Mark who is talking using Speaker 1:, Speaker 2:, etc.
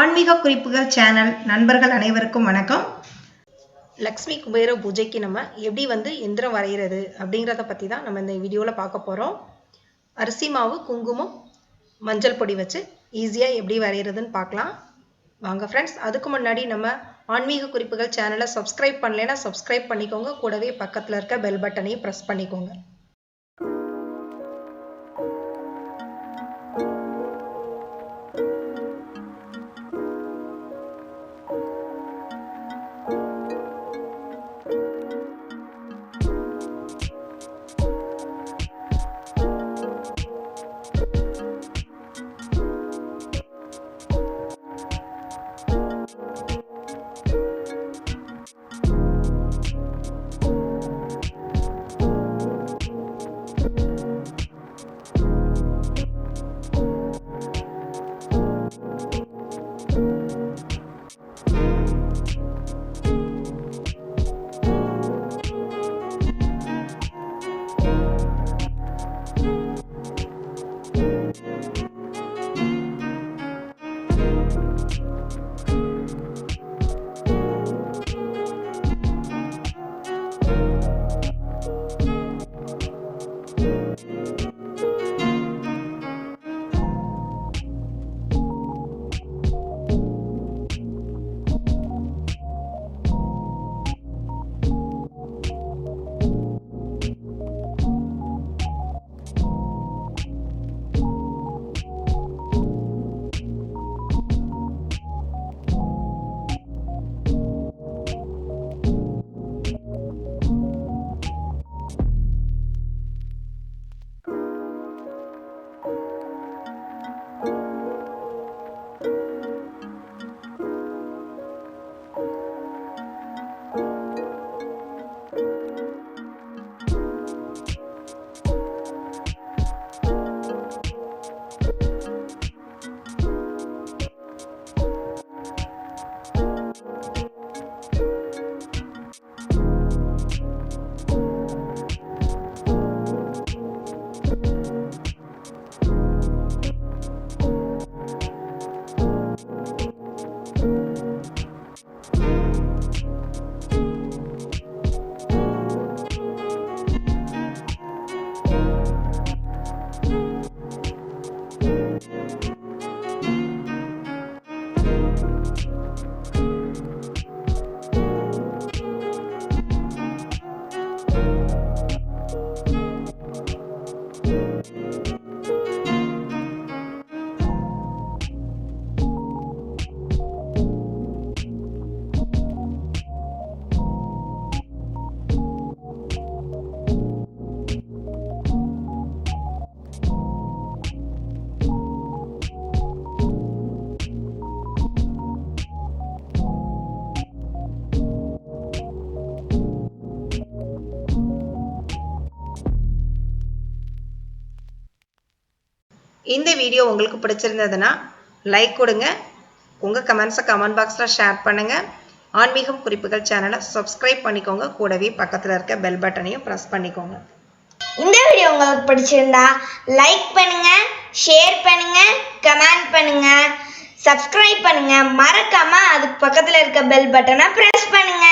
Speaker 1: ஆன்மீக குறிப்புகள் சேனல் நண்பர்கள் அனைவருக்கும் வணக்கம். லக்ஷ்மி குபேர பூஜைக்கு நம்ம எப்படி வந்து எந்திரம் வரைகிறது அப்படிங்கிறத பற்றி தான் நம்ம இந்த வீடியோவில் பார்க்க போகிறோம் அரிசி மாவு குங்குமம் மஞ்சள் பொடி வச்சு ஈஸியாக எப்படி வரைகிறதுன்னு பார்க்கலாம். வாங்க ஃப்ரெண்ட்ஸ் அதுக்கு முன்னாடி நம்ம ஆன்மீக குறிப்புகள் சேனலை சப்ஸ்கிரைப் பண்ணலைன்னா சப்ஸ்கிரைப் பண்ணிக்கோங்க. கூடவே பக்கத்தில் இருக்க பெல் பட்டனையும் ப்ரெஸ் பண்ணிக்கோங்க. Thank you. இந்த வீடியோ உங்களுக்கு பிடிச்சிருந்ததுன்னா லைக் கொடுங்க. உங்கள் கமெண்ட்ஸை கமெண்ட் பாக்ஸில் ஷேர் பண்ணுங்கள் ஆன்மீகம் குறிப்புகள் சேனலை சப்ஸ்கிரைப் பண்ணிக்கோங்க. கூடவே பக்கத்தில் இருக்க பெல் பட்டனையும் ப்ரெஸ் பண்ணிக்கோங்க.
Speaker 2: இந்த வீடியோ உங்களுக்கு பிடிச்சிருந்தா லைக் பண்ணுங்க ஷேர் பண்ணுங்க கமெண்ட் பண்ணுங்க சப்ஸ்கிரைப் பண்ணுங்க. மறக்காம அதுக்கு பக்கத்தில் இருக்க பெல் பட்டனை ப்ரெஸ் பண்ணுங்க.